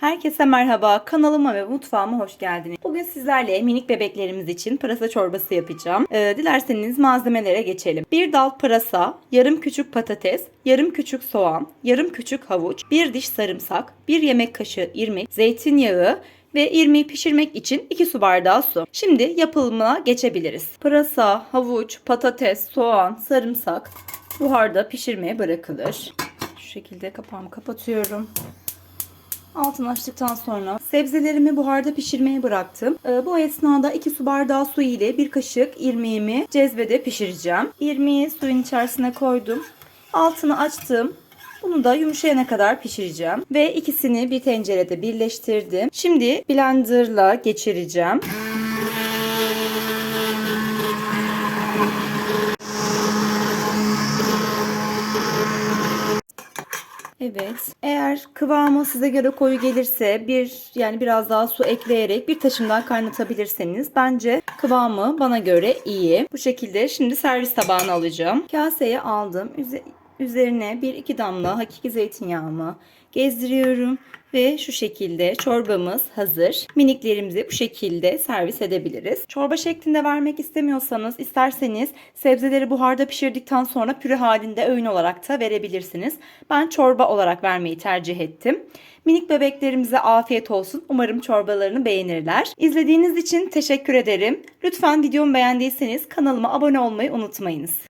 Herkese merhaba. Kanalıma ve mutfağıma hoş geldiniz. Bugün sizlerle minik bebeklerimiz için pırasa çorbası yapacağım. Ee, dilerseniz malzemelere geçelim. Bir dal pırasa, yarım küçük patates, yarım küçük soğan, yarım küçük havuç, bir diş sarımsak, bir yemek kaşığı irmik, zeytinyağı ve irmiği pişirmek için 2 su bardağı su. Şimdi yapımına geçebiliriz. Pırasa, havuç, patates, soğan, sarımsak buharda pişirmeye bırakılır. Şu şekilde kapağımı kapatıyorum. Altını açtıktan sonra sebzelerimi buharda pişirmeye bıraktım. Ee, bu esnada 2 su bardağı su ile bir kaşık irmiğimi cezvede pişireceğim. İrmiği suyun içerisine koydum. Altını açtım. Bunu da yumuşayana kadar pişireceğim. Ve ikisini bir tencerede birleştirdim. Şimdi blenderla geçireceğim. Evet. Eğer kıvamı size göre koyu gelirse bir yani biraz daha su ekleyerek bir taşımdan kaynatabilirseniz bence kıvamı bana göre iyi. Bu şekilde şimdi servis tabağına alacağım. Kaseye aldım. Üze- üzerine bir iki damla hakiki zeytinyağımı gezdiriyorum ve şu şekilde çorbamız hazır. Miniklerimizi bu şekilde servis edebiliriz. Çorba şeklinde vermek istemiyorsanız isterseniz sebzeleri buharda pişirdikten sonra püre halinde öğün olarak da verebilirsiniz. Ben çorba olarak vermeyi tercih ettim. Minik bebeklerimize afiyet olsun. Umarım çorbalarını beğenirler. İzlediğiniz için teşekkür ederim. Lütfen videomu beğendiyseniz kanalıma abone olmayı unutmayınız.